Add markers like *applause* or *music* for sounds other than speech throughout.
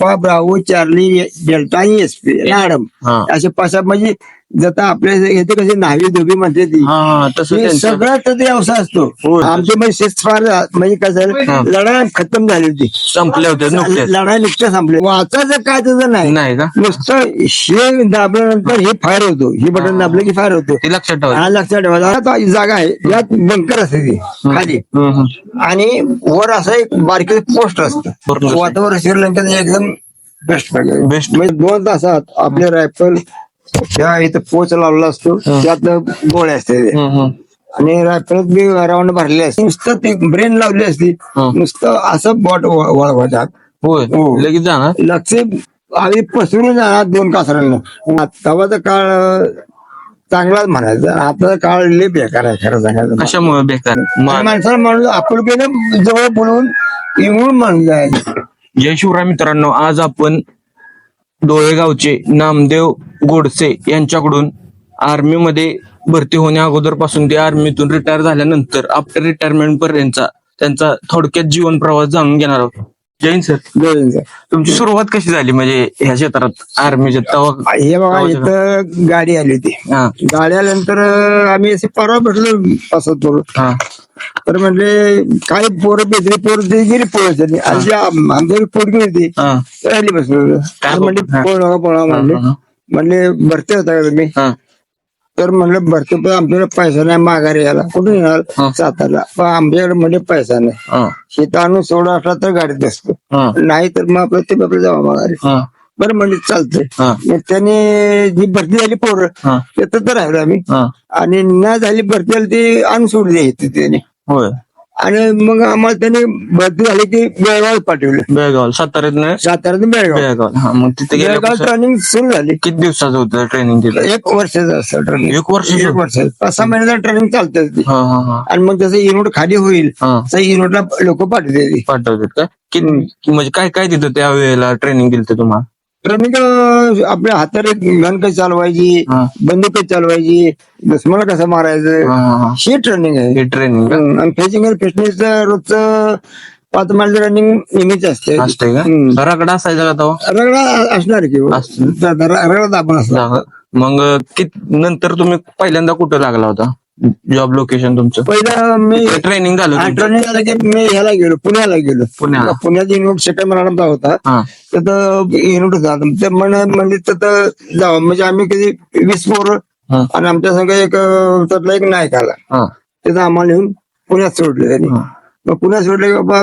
पा bravo Charlie delta आणि S P madam हा असे पाच म्हणजे जता आपल्या येते कसे नावी धोबी म्हणते ती. हा तसं त्यांचं. सगळं तर ते व्यवसाय असतो. होय. आमचे म्हणजे शिस्त फार म्हणजे काय झालं लढाई खतम झाली होती. संपले होते नुकतेच लढाई नुकत्या संपली वाचायचं काय त्याचं नाही. नाही का? नुसतं हे दाबल्यानंतर हे फायर होतो. हे बटन दाबलं की फायर होतो. ते लक्षात ठेवा. हा लक्षात ठेवा. आता ही जागा आहे. यात बंकर असते ती खाली. हम्म, हम्म. आणि वर असं एक बारकी पोस्ट असतं. वातावरण श्रीलंकेत एकदम बेस्ट Best. म्हणजे दोन तासात आपले रायफल त्या इथं पोच लावला असतो. त्यात गोळे असते. आणि रायफलत बी राऊंड भरले असते. नुसतं ते ब्रेन लावली असती. नुसतं असं बॉट वळवतात. हो. लगेच जाणार? लक्ष आम्ही पसरून जाणार दोन कासऱ्यांना तेव्हाचा काळ चांगलाच म्हणायचा. आताचा काळ लय बेकार आहे खरं सांगायचं. कशामुळे बेकार? माणसाला म्हणून आपुलकीनं जवळ बोलवून येऊन म्हणून जायचं जय शिवराय मित्रांनो आज आपण डोळेगावचे नामदेव गोडसे यांच्याकडून आर्मी मध्ये भरती होण्या अगोदरपासून ते आर्मीतून रिटायर झाल्यानंतर आफ्टर रिटायरमेंट पर्यंतचा त्यांचा थोडक्यात जीवन प्रवास जाणून घेणार आहोत. जैन सर गोविंद तुमची सुरुवात कशी झाली? म्हणजे ह्या क्षेत्रात आर्मीच्या तवा हे बघा इथं गाडी आली होती. हा. गाडी आल्यानंतर आम्ही असे परवा भेटलो असं हा. तर म्हणले काय पोरं बेदरी पोरं ते गेली पोरं आणि जे आम- आमच्या पोरगी होती. हा. राहिली बसलो. काय म्हणले हा. पोळ नका पळा म्हणले. हा. म्हणले भरती होता का तुम्ही? हा. तर म्हणलं भरती पण आमच्याकडे पैसा नाही माघारी यायला. कुठून हा. येणार सातारला. पण आमच्याकडे म्हणजे पैसा नाही. हा. शेत आणून सोडा असला तर गाडीत असतो हा. नाही तर मग आपलं ते आपलं जावा माघारी. हा. बरं म्हणजे चालतंय. मग त्याने जी भरती झाली पोरं हा. तिथं तर राहिलो आम्ही. हा. आणि न झाली भरती झाली ती आणून सोडली इथे त्याने. होय. आणि मग आम्हाला त्याने भरती झाली की बेळगाव पाठवलं. बेळगाव साताऱ्यात नाही साताऱ्यातून बेळगाव. बेळगाव हा मग तिथे बेळगाव ट्रेनिंग सुरू झाली. किती दिवसाचं होतं ट्रेनिंग तिथं? एक वर्षाचं असतं ट्रेनिंग एक वर्ष एक वर्ष पाच सहा महिन्याचं ट्रेनिंग चालतं ते. हा हा हा. आणि मग जसं युनिट खाली होईल हा. तसं युनिटला लोक पाठवते पाठवतात का? कि म्हणजे काय काय तिथं त्या वेळेला ट्रेनिंग दिलं तुम्हाला? ट्रेनिंग आपल्या हातावर गन कशी चालवायची? हा. बंदूक कशी चालवायची? दुश्मनाला कसं मारायचं? हा, ट्रेनिंग आहे. हे ट्रेनिंग हम्म, आणि फेसिंग फिटनेस रोजचं पाच माइल रनिंग नेहमीच असते. असते का? हम्म. रगडा असायचा का तेव्हा रगडा असणार की हो. रगडा दाबण असणार. मग कित नंतर तुम्ही पहिल्यांदा कुठं लागला होता? जॉब लोकेशन तुमचं? पहिला मी ट्रेनिंग झालं तुमचं? ट्रेनिंग झालं की मी ह्याला गेलो पुण्याला गेलो. पुण्याला. पुण्यात युनिट सेकंड मॅडमचा होता. हा. तिथं युनिट होता. ते म्हण म्हणजे तिथं जावं. म्हणजे आम्ही कधी वीस पोरं हा. आणि आमच्या संघ एक अं, त्यातला एक नायक आला. हा. तिथं आम्हाला येऊन पुण्यात सोडले त्यांनी. हा. मग पुण्यात सोडले की बाबा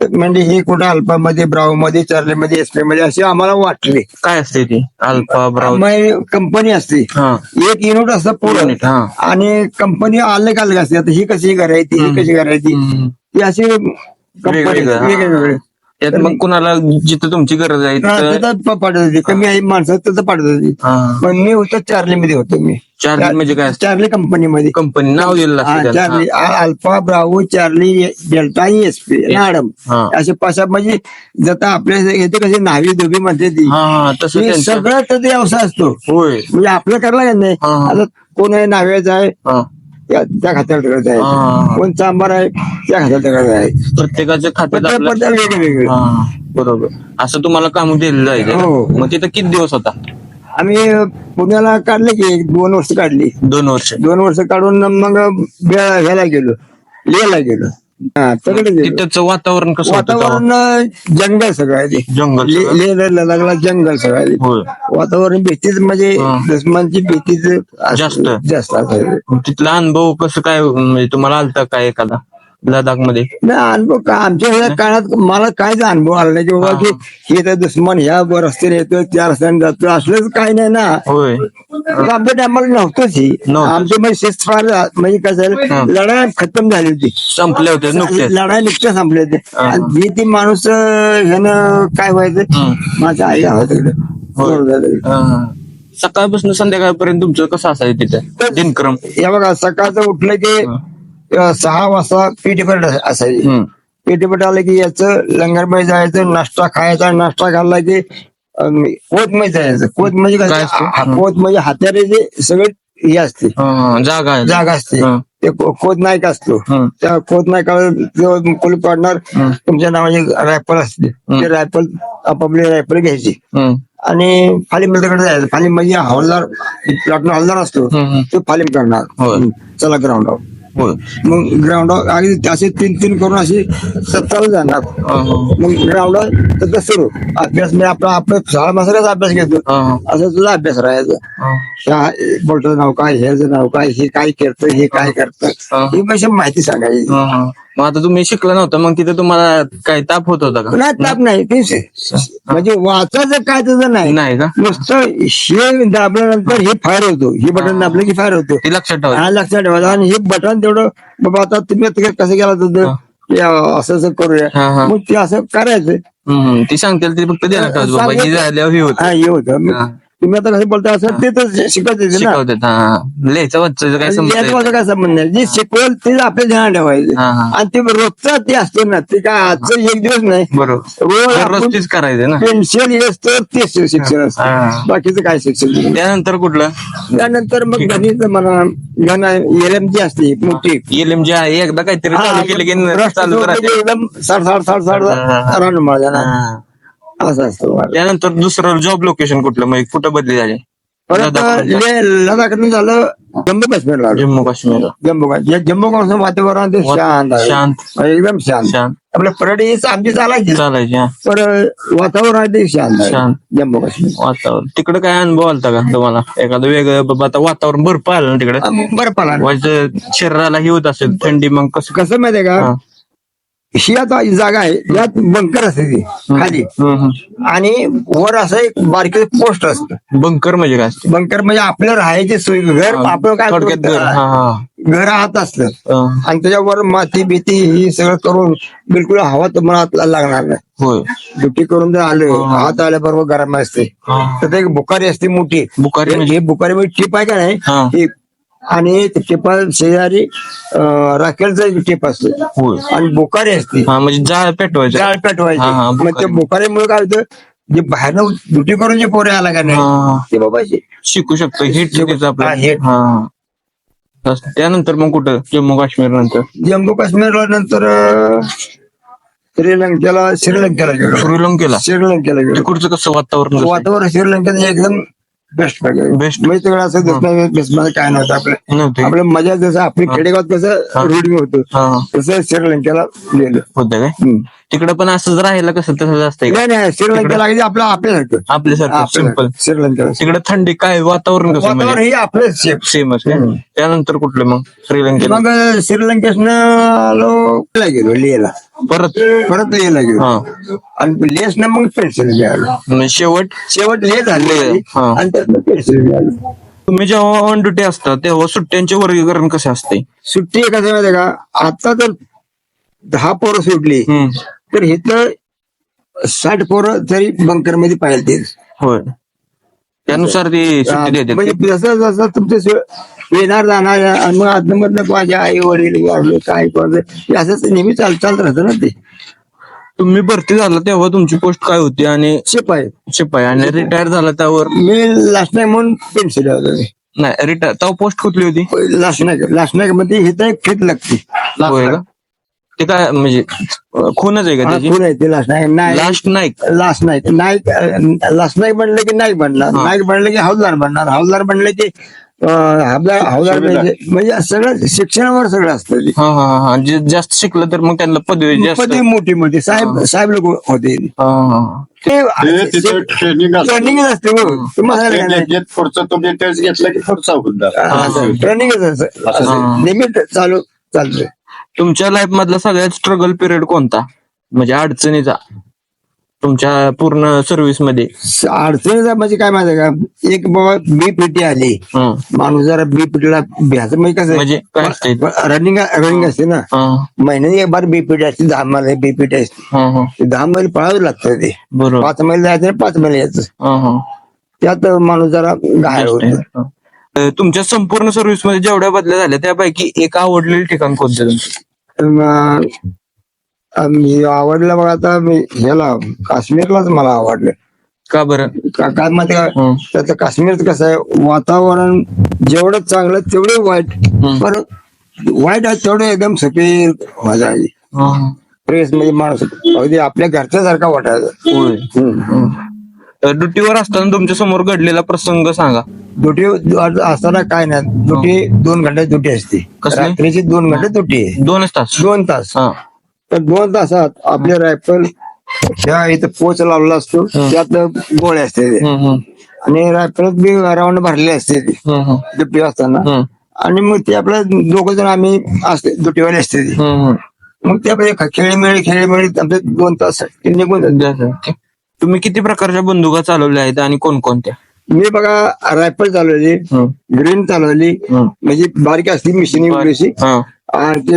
म्हणजे हे कुठं अल्पामध्ये ब्राऊमध्ये चार्लीमध्ये एसपी मध्ये असे आम्हाला वाटले. काय असते ती? अल्फा ब्राउन मग कंपनी असते. हा. एक युनिट असतं पूर्ण Unit, हा. आणि कंपनी अलग अलग असते. आता ही कशी करायची ही कशी करायची? हम्म. ही अशी कंपनी वेगवेगळं, हा. वेगवेगळे त्यात मग कुणाला जिथं तुमची गरज आहे तिथं पाठवत होती. कमी आहे माणसं तिथं पाठवत होती. हा. पण मी होतो चार्ली मध्ये होतो मी. चार्ली म्हणजे काय? असतं चार्ली कंपनीमध्ये. कंपनी. नाव दिलेलं हा, असतं. चार्ली. आ- अल्फा ब्रावो चार्ली डेल्टा आणि एसपी मॅडम. हा. असे पाच म्हणजे जता आपल्या येते कशी नावी धोबी म्हणते ती. हा हा तसं हे त्यांचं. सगळं व्यवसाय असतो. होय. म्हणजे आपलं करायला येत नाही. हा, हा. आता कोण आहे नाव्याचं आहे हा. त्या त्या करायचं आहे. हा. कोण चांबार आहे त्या खात्यावर करायचं आहे. प्रत्येकाच्या खात्यात आपलं हा बरोबर. असं तुम्हाला काम दिलेलं हो. आहे मग तिथं किती दिवस होता? आम्ही पुण्याला काढले की एक दोन वर्ष काढली. दोन वर्ष. दोन वर्ष काढून मग बे- ह्याला गेलो. लेहला गेलो. हा तिकडे तिथंच वातावरण कसं होतं तेव्हा? वातावरण जंगल सगळं आहे ते जंगल ले- सगळं? लागला जंगल सगळं आहे ते. होय वातावरण भीतीच म्हणजे हा. दुश्मनची भीतीच जास्त. जास्त असायचं तिथला अनुभव कसं काय म्हणजे तुम्हाला आलता काय एखादा लडाखमध्ये नाही अनुभव का आमच्या ह्या काळात मला कायच अनुभव आला नाही. की बाबा की हे तर दुश्मन ह्या वर रस्त्याने येतो त्या रस्त्याने जातो असलंच काय नाही ना. होय. आमच्या टायमाला नव्हतंच ही. नव्हतं. आमचे म्हणजे शिस्त फार म्हणजे काय झालं? लढाई खतम झाली होती. संपले होते नुकतेच. लढाई नुकत्या संपले होते. हा. आणि जी ती माणूस अं, ह्यानं काय व्हायचं? हं. माझ्या आई होय. हा. सकाळपासून संध्याकाळपर्यंत तुमचं कसं असायचं तिथं? दिनक्रम? हे बघा सकाळचं उठलं की अं, सहा वाजता पीटीपट असायची. हम्म. पीटीपट आलं की याचं लंगरबाई जायचं नाश्ता खायचा नाश्ता खाल्ला की कोतमध्ये जायचं. कोत म्हणजे काय असतं? हा- कोत म्हणजे हात्यारे जे सगळे हे असते. हा, जागा आहे. जागा असते. हं. ते खोत नाईक असतो. त्या नाईकाला जेव्हा कुलूप काढणार तुमच्या नावाची रायफल असते. ते रायफल आपापली रायफल घ्यायची. आणि फालीमकडे जायचं. फालीम म्हणजे हवालदार प्लॉटून हवालदार असतो. तो फालीम करणार होय. चला ग्राउंडवर होय मग ग्राउंडवर अगदी असे तीन तीन करून अशी सत्ताला जाणार हा, हा. मग ग्राउंडवर तर सुरू अभ्यास मी आपला आपला शाळा मास्तराचा अभ्यास घेतो हा, हा. असं तुझा अभ्यास राहायचा हा. ह्या बोलटं नाव काय ह्याचं नाव काय हे काय करतं हे काय करतं हा. ही माहिती सांगायची हा, हा. मग आता तुम्ही शिकला नव्हता मग तिथे तुम्हाला काय ताप होत होता का? नाही ताप नाही. आहे. म्हणजे वाचायचं काय त्याचं नाही. नाही का? नुसतं हे दाबल्यानंतर हे फायर होतो. हे बटन दाबलं की फायर होतो. ते लक्षात ठेवा हा लक्षात ठेवायचं. आणि हे बटन तेवढं बाबा आता तुम्ही आता कसं केला होतं ते? असं असं हा, हा. करूया मग ते असं करायचं. हम्म. ती सांगतील ते फक्त देणार बाबा हे झाल्यावर हे होत. हा हे होतं. मग हा. तुम्ही आता कसं बोलता असं ते तर शिकत येते ना. शिकवतात हा. लिहायचं वाचायचं काय समजत माझं काय संबंध नाही जे शिकवल ते आपल्या ध्यानात ठेवायचं. हा, हा. आणि ते रोजचं ते असते ना ते काय आजचं एक दिवस नाही. बरोबर. रोज आपण करायचं ना. पेन्शन येस तर तेच शिक्षण हा. असतं बाकीचं काय शिक्षण नाही. त्यानंतर कुठलं? त्यानंतर मग गणित म्हणा गण एलएम जी असते मोठी. एल जे आहे एकदा काहीतरी चालू केलं की चालू करायचं साठ साठ साठ साठ हा, हा. हा. असं असतं. त्यानंतर दुसरं जॉब लोकेशन कुठलं? म्हणजे कुठं बदली झाली? परत. ले- लडाखनं झालं जम्मू काश्मीरला आलो. जम्मू काश्मीर जम्मू काश्मीर जम्मू काश्मीर वातावरण ते शांत आहे. शांत. एकदम शांत. शांत. आपल्या परडी आमची चालायची. चालायची हा. पण वातावरण आहे ते शांत आहे. शांत. जम्मू काश्मीर. वातावरण. तिकडे काय अनुभव आलता का तुम्हाला? एखादं वेगळं बाबा आता वातावरण बर्फ आलं ना तिकडे? अं, बरं पडला वाईचं शरीराला ही होत असेल थंडी मग कसं? कसं माहितीये का? हा. आता जागा आहे यात बंकर असते ती खाली. आणि वर असं एक बारके पोस्ट असतं. बंकर म्हणजे काय असते? बंकर म्हणजे आपलं राहायची सोय घर आपलं काय थोडक्यात घर हा हा. घर आत असतं हा. आणि त्याच्यावर माती भीती ही सगळं करून बिलकुल हवा तुम्हाला आतला लागणार नाही. होय. ड्युटी करून जर आलं हात आल्याबरोबर गरम असते. हा. तर ते एक बुखारी असते मोठी. बुखारी म्हणजे? हे बुखारी म्हणजे टिप आहे का नाही? हा. ही आणि टिपा शेजारी राखेलचा एक टिप असतो. होय. आणि बुखारी असते. हा म्हणजे जाळ पेटवायचं. जाळ पेटवायची. हा, मग बुखारी. बुखारीमुळे काय होतं? जे बाहेरनं ड्युटी करून जे पोरे आला का नाही हा. ते बाबा शे- शिकू शकतो. हिट त्याचं आपलं. हा, hit. हा. त्यानंतर मग कुठं? जम्मू काश्मीर नंतर. जम्मू काश्मीरला नंतर अं, श्रीलंकेला श्रीलंकेला गेलो. श्रीलंकेला. श्रीलंकेला गेलो. तिकडचं कसं वातावरण कसं? वातावरण श्रीलंकेत एकदम बेस्ट पाहिजे Best. म्हणजे तिकडे असं दिसणार काय नव्हतं आपलं. आपलं मजा जसं आपली खेडेगावात कसं रुढी होतं तसं श्रीलंकेला गेलं. होतं काय. तिकडं पण असंच राहिलं कसं तसंच असतंय का? नाही नाही श्रीलंकेला अगदी आपलं आपल्यासारखं. आपल्यासारखं सिंपल आपल्यासारखं. श्रीलंकेला. तिकडे थंडी काय वातावरण कसं वातावरण म्हणजे हे आपलं सेमच काय? त्यानंतर कुठलं मग? श्रीलंकेला? मग श्रीलंकेसनं लो गेलो लेला परत? परत लेला गेलो. हा. आणि लेसनं मग पेन्सिल मिळालं. म्हणजे शेवट? शेवट ले झाले. हा. आणि त्यातनं पेन्सिल मिळालं. तुम्ही जेव्हा ऑन ड्युटी असता तेव्हा सुट्ट्यांचे वर्गीकरण कसे असते? सुट्टी कसं माहितीये का? आता जर दहा पोरं सुटली. हम्म. तर इथं साठ पोरं तरी बंकरमध्ये पाहिजे होय. त्यानुसार ती सुट्टी देतात म्हणजे जसं जसं तुमचे सु- येणार जाणार आणि मग आतनं मधनं माझ्या आई वडील वाढले काय कोणाचं हे असंच नेहमी चाल चालत राहतं ना ते. तुम्ही भरती झाला तेव्हा तुमची पोस्ट काय होती आणि शिपाई. शिपाई. आणि रिटायर झाला त्यावर? मी लास्ट नाईक म्हणून पेन्सिल नाही रिटायर तेव्हा पोस्ट कुठली होती? लास्ट नाईक लास्ट नाईकमध्ये हिथं एक खेत लागते. होय का? ते काय म्हणजे खूनच आहे का हा, त्याची? खून आहे ते last night night last night. Last night. Night last night बनलं की नाईक बनणार? नाईक बनलं की हौलदार बनणार? हौलदार बनलं की अं, हौलदार हौलदार म्हणजे म्हणजे सगळं शिक्षणावर सगळं असतं ते. हा हा हा, हा. जे जास्त शिकलं तर मग त्यांना पदवी जास्त. पदवी मोठी मोठी. साहेब साहेब लोक होते. हा, हा. ते ते तिथे ट्रेनिंग ट्रेनिंगच असते. हो. तुम्हाला काय? नाही. पुढचं तुम्ही टेस्ट घेतला की पुढचा ट्रेनिंगच असं असं. नेहमी चालू चालतंय. तुमच्या लाईफ मधला सगळ्यात स्ट्रगल पिरियड कोणता? म्हणजे अडचणीचा? तुमच्या पूर्ण सर्व्हिसमध्ये? अडचणीचा म्हणजे काय माहिती का? एक बाबा बी पिटी आली. हं. माणूस जरा बी पिटीला भ्यायचं म्हणजे कसं म्हणजे काय असते रनिंग रनिंग असते ना. हं, महिन्यानी एक बार बी पीटी असते दहा मैल बी पीटी असते. हं, हं. ते दहा मैल पळावं लागतं ते. बरोबर. पाच मैल जायचं आणि पाच मैल यायचं. हं, हं. त्यात माणूस जरा घायल होत. हं. अं, तुमच्या संपूर्ण सर्व्हिसमध्ये जेवढ्या बदल्या झाल्या त्यापैकी एक आवडलेलं ठिकाण कोणतं तुमचं? मी आवडलं बघा आता मी ह्याला काश्मीरलाच मला आवडलं. का बरं? का- काय माहिती का? हं. त्याचं काश्मीरचं कसं आहे वातावरण जेवढं चांगलं तेवढं वाईट. पण वाईट आहे तेवढं एकदम सफेद मजा आली. प्रेस म्हणजे माणूस अगदी आपल्या घरच्यासारखा वाटायचं. होय. हम्म. ड्युटीवर असताना तुमच्यासमोर घडलेला प्रसंग सांगा. दुटी असताना काय नाही. दुटी दोन घंटे दुटी असते. कसली? रात्रीची दोन घंटे दुटी आहे. दोनच तास. दोन तास. हा. तर दोन तासात आपले रायफल ह्या इथं पोच लावलेला असतो. त्यात गोळे असते ते. हम्म, हम्म, आणि रायफल बी राऊंड भरले असते ते. हम्म, हम्म, दुटी असताना. हम्म, आणि मग ते आपल्या दोघ जण आम्ही असते दुटीवाले असते ते. हम्म, हम्म. मग ते आपले खेळीमेळी खेळीमेळी आमचे दोन तास निघून जातात. तुम्ही किती प्रकारच्या बंदुका चालवल्या आहेत आणि कोणकोणत्या? मी बघा रायफल चालवली ग्रीन चालवली. म्हणजे बारीक असती मिशिनी वगैरेची हा. आणखी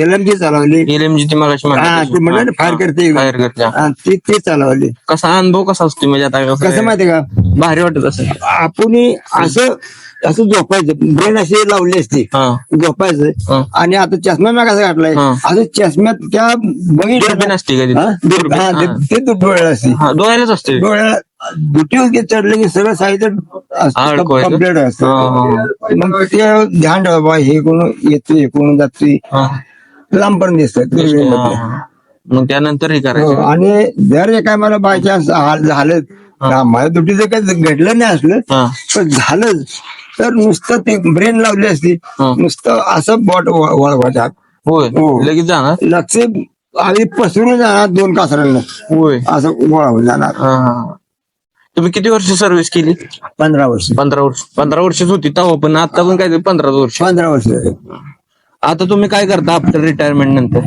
एल एम जी चालवली. एलएमजी ती मगाशी हा ती फायर करते. फायर करते. हा, ती ती चालवली. कसा अनुभव कसा असतो म्हणजे आता कसं कसं माहितीये का? भारी वाटत असेल. आपण असं असं झोपायचं. ब्रेन अशी लावली असते. हा. झोपायचं. हा. आणि आता चष्मा मी कसा घातलाय हा. असं चष्म्यात त्या बघितलं असते हा? हा, ते- हा. ते दु- डोळ्याला असते. हा डोळ्यालाच असते. डोळ्याला दुटी चढले की सगळं साहित्य? कंप्लीट असतं. हा, मग ते ध्यान ठेवा हे कोण येते हे कोण जाते हा. लांब पण दिसत हा. मग त्यानंतर हे हो, करायचं आणि जर एका मला बाय चान्स झालं हा. मला दुटीचं काही घडलं नाही असलं हा. पण झालं तर नुसतं ते ब्रेन लावली असती. हा. नुसतं असं बॉट वळवायच्या होय. हो. लगेच जाणार? लक्ष आधी पसरून जाणार दोन कासऱ्यांना होय. असं वळवून जाणार. हा, हा. तुम्ही किती वर्ष सर्व्हिस केली? पंधरा वर्ष. पंधरा वर्ष. पंधरा वर्षच होती तेव्हा पण आता पण काय पंधरा वर्ष. पंधरा वर्ष. आता तुम्ही काय करता आफ्टर रिटायरमेंट नंतर?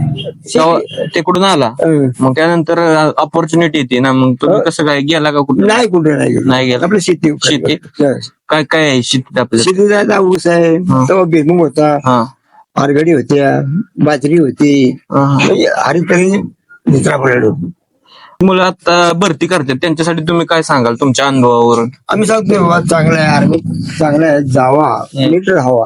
तेव्हा तिकडून आला. अं, मग त्यानंतर ऑपॉर्च्युनिटी येते ना. मग तुम्ही कसं काय गेला का कुठं? नाही कुठे नाही गेलो. नाही गेला. आपलं शेती शेती? काय काय आहे शेतीत आपल्या शेती जायचा ऊस आहे हा. तेव्हा होता हा. आरगडी होत्या बाजरी होती हा, हा. म्हणजे हरितरी मित्रा होती मुलं आता भरती करतात त्यांच्यासाठी तुम्ही काय सांगाल तुमच्या अनुभवावरून? आम्ही सांगतो बाबा चांगलं आहे आर्मी चांगलं आहे जावा नीट राहावा.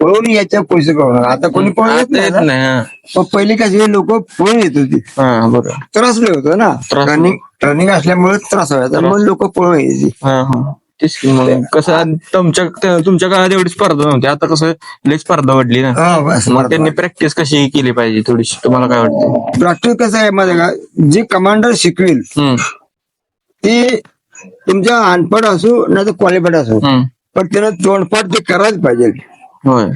पळून याच्या पैसे कळणार आता कोणी पळून येत आता नाही येत ना. नाही हा. पण पहिली कशी लोक पळून येत होती. हा बरोबर. त्रास लय होतो ना. त्रास रनिंग रनिंग असल्यामुळे त्रास व्हायचा मग लोक पळून यायची. हा हा. तेच की मग कसं तुमच्या त- तुमच्या काळात एवढी स्पर्धा नव्हती. आता कसं लई स्पर्धा वाढली ना. हा, बस. मग त्यांनी प्रॅक्टिस कशी केली पाहिजे थोडीशी? तुम्हाला काय वाटतं प्रॅक्टिस कसं आहे माझ्या का? जे कमांडर शिकवेल हम्म, ते तुमच्या अनपड असू नाही तर क्वालिफाईड असू हम्म. पण त्यानं तोंडपाठ ते करायच पाहिजे. होय.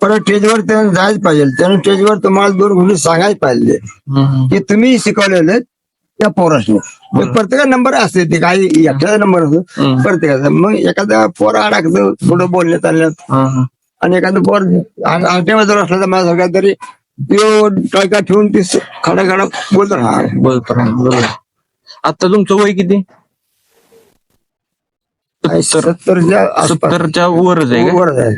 परत स्टेजवर त्यानं जायच पाहिजे. त्यानं स्टेजवर तुम्हाला दोन गोष्टी सांगायच पाहिजे. हम्म, हम्म. की तुम्ही शिकवलेले त्या पोरासने. मग प्रत्येका नंबर असते ते काही एकट्याचा नंबर असतो. प्रत्येकाचा. मग एखादा पोर अडकतो थोडं बोलण्यात चालण्यात. हा. आणि एखादं पोर आंगठ्यामध्ये जर असलं तर माझ्यासारखा तरी तो टळका ठेवून ती खडा खडा बोलतो हा बोलतो बरोबर. आता तुमचं वय किती? सत्तरच्या सत्तरच्या वरच आहे का? वर आहे.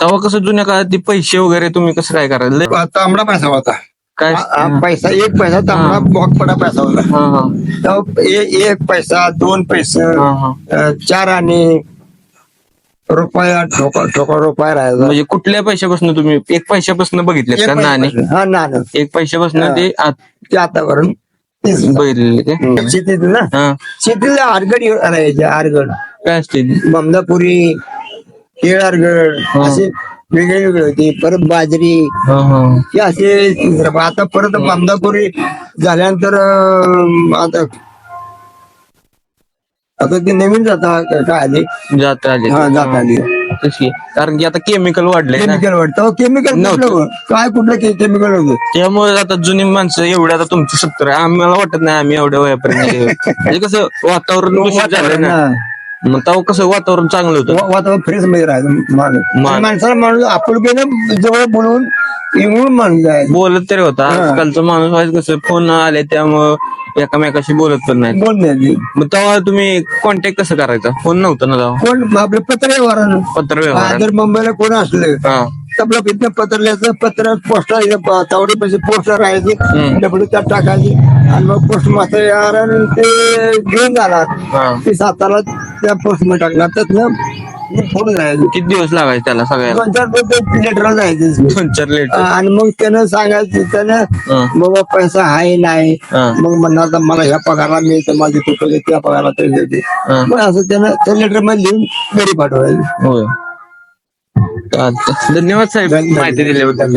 तेव्हा कसं जुन्या काळात ते पैसे वगैरे तुम्ही कसं काय करायला तांबडा पैसा होता. काय हा- पैसा एक पैसा तांबडा बॉकपडा पैसा होता. हा हा. तेव्हा ए- एक पैसा दोन पैसे हा हा. अं, चार आणि रुपया ठोका ठोका रुपया राहायचा म्हणजे कुठल्या पैशापासून तुम्ही एक पैशापासून बघितले एक का? नाणे? हा नाणं. एक पैशापासून हा. ते आत ते आतावरून. बघितलेले ते शेतीत ना? हा. शेतीला आरगड राहायचे आरगड काय असते ते? बमदापुरी केळ आरगड हा. असे वेगळे वेगळे होते. परत बाजरी. हा, हा. हे असे आता परत बमदापुरी झाल्यानंतर अं, आता आता ते नवीन जाता काय आले? जात आले. हा जात आली. तेच की. कारण की आता केमिकल वाढले ना. केमिकल वाटतं केमिकल नव्हतं. कुठलं काय कुठलं केमिकल होतं? त्यामुळे आता जुनी माणसं एवढ्या आता तुमचं सत्तर. आहे आम्हाला वाटत नाही आम्ही एवढ्या वयापर्यंत गेलो. *laughs* म्हणजे कसं वातावरण दूषित झालं ना. मग तेव्हा कसं वातावरण चांगलं होतं? वा- वातावरण फ्रेशमध्ये राहायचं माणूस. मान- माणसाला माणूस आपुलकीनं जवळ बोलवून येऊन माणूस आहे बोलत तरी होता. आजकालचं माणूस व्हायचं कसं फोन आले त्यामुळं एकामेकाशी बोलत पण नाही. बोलण्याची मग तेव्हा तुम्ही कॉन्टॅक्ट कसं करायचा? फोन नव्हता ना तेव्हा? कोण? आपले पत्र व्यवहार पत्र व्यवहार जर मुंबईला कोण असलं? हा. आपलं इथनं पत्र लिहायचं पत्र पोस्टर तावडे पैसे पोस्टर राहायचे. डबडे त्यात टाकायचे. आणि मग पोस्ट मास्टर येणार आणि ते घेऊन जाणार. ते सातारा त्या पोस्टमध्ये टाकणार. त्यातनं पुढे जायचं. किती दिवस लागायचे त्याला सगळ्याला? दोन चार लेटर जायचं. दोन चार लेट आणि मग त्यानं सांगायचं त्यानं. बाबा पैसा आहे नाही. मग म्हणणार मला ह्या पगारला मिळतं माझी कुठं त्या पगारला तरी देते. हा. मग असं त्यानं त्या लेटरमध्ये लिहून घरी पाठवायचं. चालतंय. धन्यवाद साहेब माहिती दिल्याबद्दल